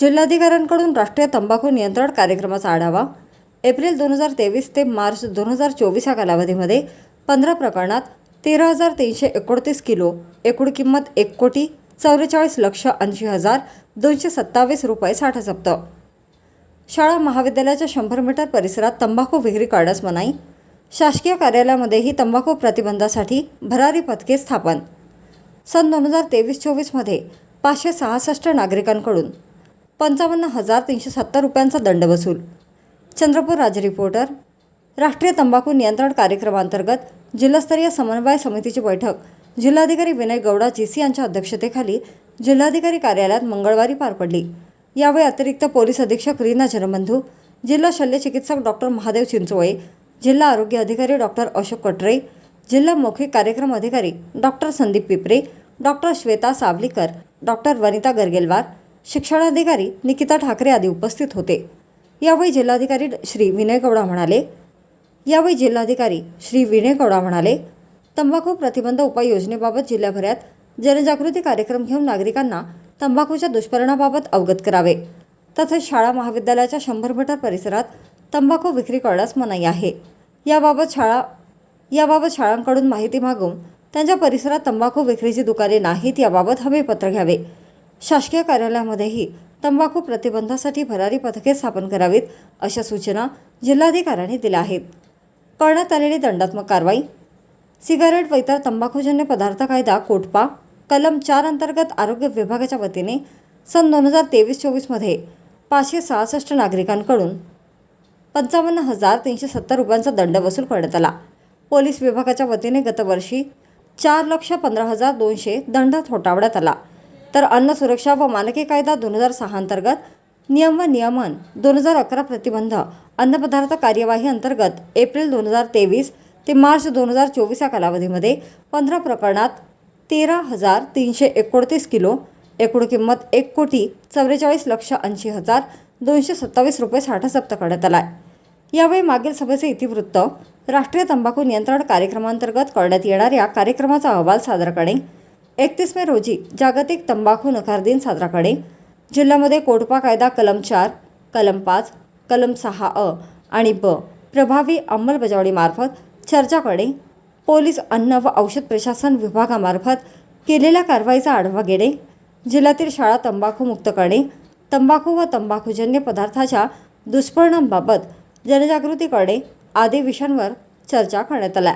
जिल्हाधिकाऱ्यांकडून राष्ट्रीय तंबाखू नियंत्रण कार्यक्रमाचा आढावा. एप्रिल दोन हजार तेवीस ते मार्च दोन हजार चोवीस या कालावधीमध्ये पंधरा प्रकरणात तेरा हजार तीनशे एकोणतीस किलो एकूण किंमत एक कोटी चौवेचाळीस लक्ष ऐंशी हजार दोनशे सत्तावीस रुपये साठ जप्त. शाळा महाविद्यालयाच्या शंभर मीटर परिसरात तंबाखू विक्री करण्यास मनाई. शासकीय कार्यालयामध्येही तंबाखू प्रतिबंधासाठी भरारी पथके स्थापन. सन दोन हजार तेवीस चोवीसमध्ये पाचशे सहासष्ट नागरिकांकडून पंचावन्न हजार तीनशे सत्तर रुपयांचा दंड वसूल. चंद्रपूर राज्य रिपोर्टर राष्ट्रीय तंबाखू नियंत्रण कार्यक्रमांतर्गत जिल्हास्तरीय समन्वय समितीची बैठक. जिल्हाधिकारी विनय गौडा जी सी यांच्या अध्यक्षतेखाली जिल्हाधिकारी कार्यालयात मंगळवारी पार पडली. यावेळी अतिरिक्त पोलीस अधीक्षक रीना जनबंधू जिल्हा शल्यचिकित्सक डॉक्टर महादेव चिंचोळे जिल्हा आरोग्य अधिकारी डॉक्टर अशोक कटरे जिल्हा मौखिक कार्यक्रम अधिकारी doctor Sandeep Pipre doctor Shweta Sawlikar doctor Vanita Gargelwar शिक्षणाधिकारी निकिता ठाकरे आदी उपस्थित होते. यावेळी जिल्हाधिकारी श्री विनय गौडा म्हणाले यावेळी जिल्हाधिकारी श्री विनय गौडा म्हणाले तंबाखू प्रतिबंध उपाययोजनेबाबत जिल्ह्याभरात जनजागृती कार्यक्रम घेऊन नागरिकांना तंबाखूच्या दुष्परिणामाबाबत अवगत करावे तसेच शाळा महाविद्यालयाच्या शंभर मीटर परिसरात तंबाखू विक्री करण्यास मनाई आहे. याबाबत शाळा याबाबत शाळांकडून माहिती मागून त्यांच्या परिसरात तंबाखू विक्रीची दुकाने नाहीत याबाबत हमीपत्र घ्यावे. शासकीय कार्यालयामध्येही तंबाखू प्रतिबंधासाठी भरारी पथके स्थापन करावीत अशा सूचना जिल्हाधिकाऱ्यांनी दिल्या आहेत. करण्यात आलेली दंडात्मक कारवाई सिगारेट व इतर तंबाखूजन्य पदार्थ कायदा कोटपा कलम चार अंतर्गत आरोग्य विभागाच्या वतीने सन दोन हजार तेवीस चोवीसमध्ये पाचशे सहासष्ट नागरिकांकडून पंचावन्न हजार तीनशे सत्तर रुपयांचा दंड वसूल करण्यात आला. पोलीस विभागाच्या वतीने गतवर्षी चार लक्ष पंधरा हजार दोनशे दंड थोटावण्यात आला. तर अन्न सुरक्षा व मानके कायदा दोन हजार सहा अंतर्गत नियम व नियमन दोन हजार अकरा प्रतिबंध अन्नपदार्थ कार्यवाही अंतर्गत एप्रिल दोन हजार तेवीस ते मार्च दोन हजार चोवीस या कालावधीमध्ये पंधरा प्रकरणात तेरा हजार तीनशे एकोणतीस किलो एकूण किंमत एक कोटी चव्वेचाळीस लक्ष ऐंशी हजार दोनशे सत्तावीस रुपये साठा जप्त करण्यात आला आहे यावेळी मागील सभेचे इतिवृत्त राष्ट्रीय तंबाखू नियंत्रण कार्यक्रमांतर्गत करण्यात येणाऱ्या कार्यक्रमाचा अहवाल सादर करणे एकतीस मे रोजी जागतिक तंबाखू नकार दिन साजरा करणे. जिल्ह्यामध्ये कोटपा कायदा कलम चार कलम पाच कलम सहा अ आणि ब प्रभावी अंमलबजावणीमार्फत चर्चा करणे. पोलीस अन्न व औषध प्रशासन विभागामार्फत केलेल्या कारवाईचा आढावा घेणे. जिल्ह्यातील शाळा तंबाखूमुक्त करणे. तंबाखू व तंबाखूजन्य पदार्थाच्या दुष्परिणामाबाबत जनजागृती करणे. आदी विषयांवर चर्चा करण्यात आल्या.